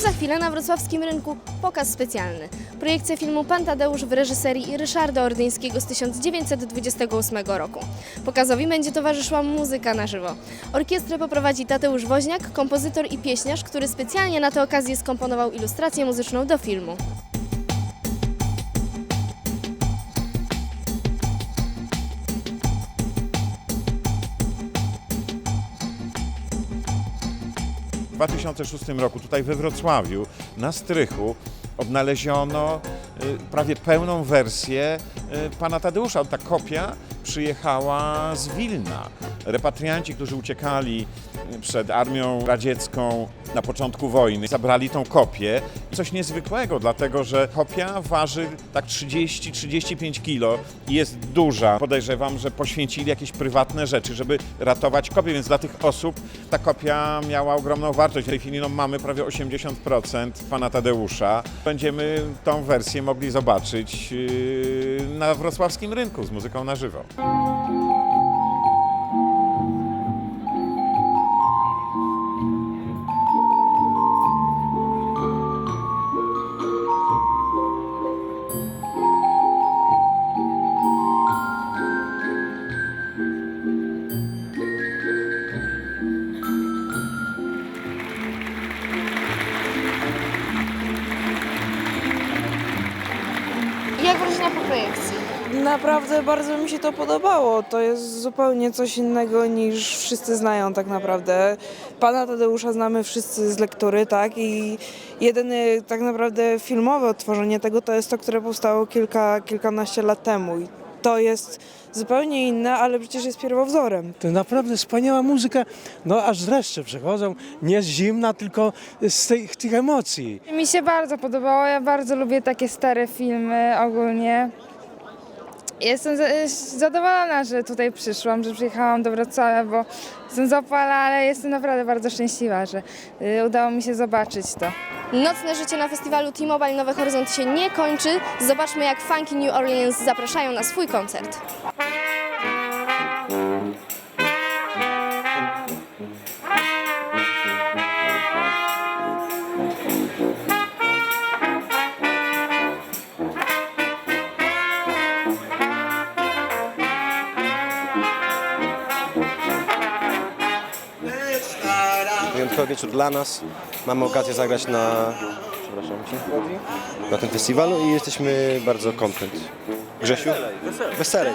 Już za chwilę na wrocławskim rynku pokaz specjalny. Projekcja filmu Pan Tadeusz w reżyserii Ryszarda Ordyńskiego z 1928 roku. Pokazowi będzie towarzyszyła muzyka na żywo. Orkiestrę poprowadzi Tadeusz Woźniak, kompozytor i pieśniarz, który specjalnie na tę okazję skomponował ilustrację muzyczną do filmu. 2006 roku tutaj we Wrocławiu na strychu odnaleziono y, prawie pełną wersję y, pana Tadeusza. Ta kopia przyjechała z Wilna. Repatrianci, którzy uciekali y, przed armią radziecką na początku wojny, zabrali tą kopię. Coś niezwykłego, dlatego że kopia waży tak 30-35 kilo i jest duża. Podejrzewam, że poświęcili jakieś prywatne rzeczy, żeby ratować kopię, więc dla tych osób ta kopia miała ogromną wartość. W tej chwili no, mamy prawie 80% pana Tadeusza. Będziemy tą wersję mogli zobaczyć yy, na wrocławskim rynku z muzyką na żywo. Projekcji? Naprawdę bardzo mi się to podobało. To jest zupełnie coś innego niż wszyscy znają tak naprawdę. Pana Tadeusza znamy wszyscy z lektury, tak? I jedyny tak naprawdę filmowe odtworzenie tego to jest to, które powstało kilka, kilkanaście lat temu. I to jest zupełnie inne, ale przecież jest pierwowzorem. To naprawdę wspaniała muzyka, no aż dreszcze przechodzą, nie z zimna, tylko z tych, tych emocji. Mi się bardzo podobało. Ja bardzo lubię takie stare filmy ogólnie. Jestem za- zadowolona, że tutaj przyszłam, że przyjechałam do Wrocławia, bo jestem z Opala, ale jestem naprawdę bardzo szczęśliwa, że y, udało mi się zobaczyć to. Nocne życie na festiwalu T-Mobile Nowe Horyzonty się nie kończy. Zobaczmy jak Funky New Orleans zapraszają na swój koncert. Wyjątkowy wieczór dla nas. Mamy okazję zagrać na, przepraszam na tym festiwalu i jesteśmy bardzo content. Grzesiu? Weselej. Weselej.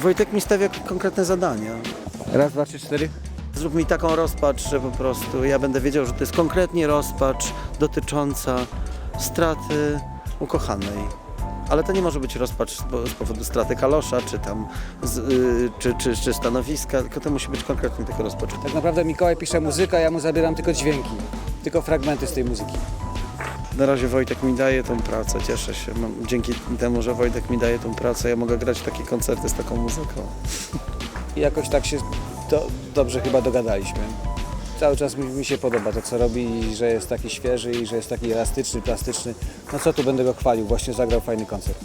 Wojtek mi stawia konkretne zadania. Raz, dwa, trzy, cztery. Zrób mi taką rozpacz, że po prostu ja będę wiedział, że to jest konkretnie rozpacz dotycząca straty ukochanej. Ale to nie może być rozpacz z powodu straty kalosza, czy tam, z, y, czy, czy, czy stanowiska, tylko to musi być konkretnie tylko rozpacz. Tak naprawdę Mikołaj pisze muzykę, a ja mu zabieram tylko dźwięki, tylko fragmenty z tej muzyki. Na razie Wojtek mi daje tą pracę, cieszę się. Mam, dzięki temu, że Wojtek mi daje tą pracę, ja mogę grać takie koncerty z taką muzyką. I jakoś tak się do, dobrze chyba dogadaliśmy. Cały czas mi, mi się podoba to, co robi że jest taki świeży i że jest taki elastyczny, plastyczny. No co tu będę go chwalił, właśnie zagrał fajny koncert.